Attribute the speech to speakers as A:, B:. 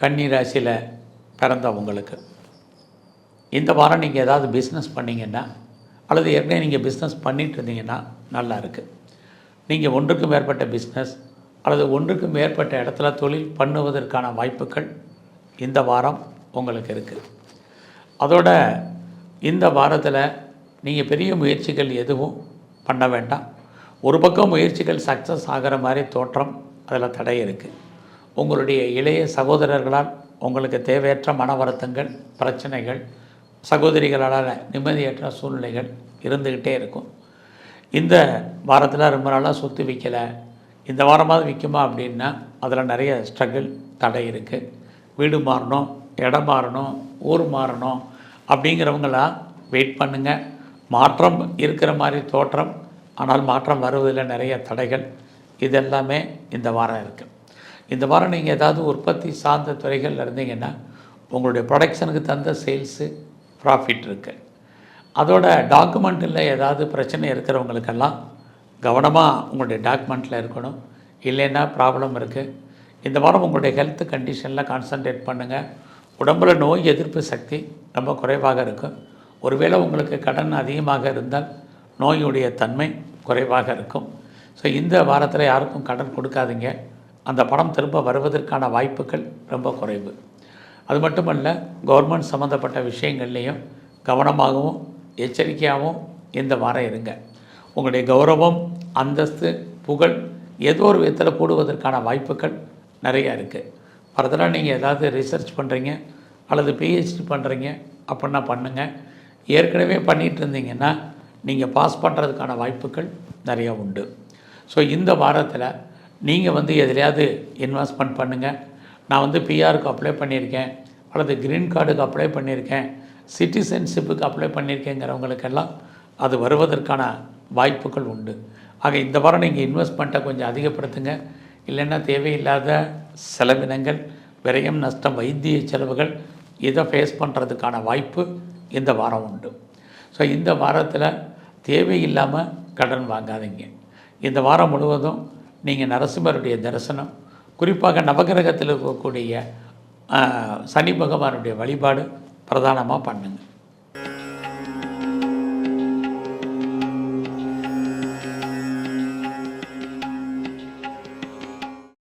A: கன்னி ராசியில் பிறந்தவங்களுக்கு. இந்த வாரம் நீங்கள் ஏதாவது பிஸ்னஸ் பண்ணிங்கன்னா அல்லது ஏற்கனவே நீங்கள் பிஸ்னஸ் பண்ணிட்டு இருந்தீங்கன்னா நல்லா இருக்குது நீங்கள் ஒன்றுக்கு மேற்பட்ட பிஸ்னஸ் அல்லது ஒன்றுக்கு மேற்பட்ட இடத்துல தொழில் பண்ணுவதற்கான வாய்ப்புகள் இந்த வாரம் உங்களுக்கு இருக்குது அதோட இந்த வாரத்தில் நீங்கள் பெரிய முயற்சிகள் எதுவும் பண்ண வேண்டாம். ஒரு பக்கம் முயற்சிகள் சக்ஸஸ் ஆகிற மாதிரி தோற்றம் அதில் தடை இருக்குது உங்களுடைய இளைய சகோதரர்களால் உங்களுக்கு தேவையற்ற மன வருத்தங்கள் பிரச்சனைகள் சகோதரிகளால் நிம்மதியற்ற சூழ்நிலைகள் இருந்துக்கிட்டே இருக்கும். இந்த வாரத்தில் ரொம்ப நாளாக சொத்து விற்கலை இந்த வாரமாவது விற்குமா அப்படின்னா அதில் நிறைய ஸ்ட்ரகிள் தடை இருக்குது வீடு மாறணும் இடம் மாறணும் ஊர் மாறணும் அப்படிங்கிறவங்களாம் வெயிட் பண்ணுங்கள் மாற்றம் இருக்கிற மாதிரி தோற்றம் ஆனால் மாற்றம் வருவதில் நிறைய தடைகள். இதெல்லாமே இந்த வாரம் இருக்குது இந்த வாரம் நீங்கள் ஏதாவது உற்பத்தி சார்ந்த துறைகளில் இருந்தீங்கன்னா உங்களுடைய ப்ரொடக்ஷனுக்கு தந்த சேல்ஸு ப்ராஃபிட் இருக்குது அதோட டாக்குமெண்ட்டில் ஏதாவது பிரச்சனை இருக்கிறவங்களுக்கெல்லாம் கவனமாக உங்களுடைய டாக்குமெண்ட்டில் இருக்கணும். இல்லைன்னா ப்ராப்ளம் இருக்குது இந்த வாரம் உங்களுடைய ஹெல்த் கண்டிஷனில் கான்சன்ட்ரேட் பண்ணுங்கள் உடம்புல நோய் எதிர்ப்பு சக்தி ரொம்ப குறைவாக இருக்கும். ஒருவேளை உங்களுக்கு கடன் அதிகமாக இருந்தால் நோயுடைய தன்மை குறைவாக இருக்கும். ஸோ இந்த வாரத்தில் யாருக்கும் கடன் கொடுக்காதீங்க. அந்த பணம் திரும்ப வருவதற்கான வாய்ப்புகள் ரொம்ப குறைவு. அது மட்டுமல்ல கவர்மெண்ட் சம்மந்தப்பட்ட விஷயங்கள்லேயும் கவனமாகவும் எச்சரிக்கையாகவும் இந்த வாரம் இருங்க. உங்களுடைய கௌரவம் அந்தஸ்து புகழ் ஏதோ ஒரு விதத்தில் கூடுவதற்கான வாய்ப்புகள் நிறையா இருக்குது ஃபர்தராக நீங்கள் ஏதாவது ரிசர்ச் பண்ணுறீங்க அல்லது பிஹெச்டி பண்ணுறீங்க அப்படின்னா பண்ணுங்கள் ஏற்கனவே பண்ணிகிட்டு இருந்தீங்கன்னா நீங்கள் பாஸ் பண்ணுறதுக்கான வாய்ப்புகள் நிறையா உண்டு. ஸோ இந்த வாரத்தில் நீங்கள் வந்து எதுலையாவது இன்வெஸ்ட்மெண்ட் பண்ணுங்கள் நான் வந்து பிஆருக்கு அப்ளை பண்ணியிருக்கேன். அல்லது க்ரீன் கார்டுக்கு அப்ளை பண்ணியிருக்கேன். சிட்டிசன்ஷிப்புக்கு அப்ளை பண்ணியிருக்கேங்கிறவங்களுக்கெல்லாம் அது வருவதற்கான வாய்ப்புகள் உண்டு. ஆக இந்த வாரம் நீங்கள் இன்வெஸ்ட்மெண்ட்டை கொஞ்சம் அதிகப்படுத்துங்க. இல்லைன்னா தேவையில்லாத செலவினங்கள் விரயம் நஷ்டம் வைத்திய செலவுகள் இதை ஃபேஸ் பண்ணுறதுக்கான வாய்ப்பு இந்த வாரம் உண்டு. ஸோ இந்த வாரத்தில் தேவையில்லாமல் கடன் வாங்காதீங்க. இந்த வாரம் முழுவதும் நீங்கள் நரசிம்மருடைய தரிசனம் குறிப்பாக நவகிரகத்தில் இருக்கக்கூடிய சனி பகவானுடைய வழிபாடு பிரதானமாக பண்ணுங்கள்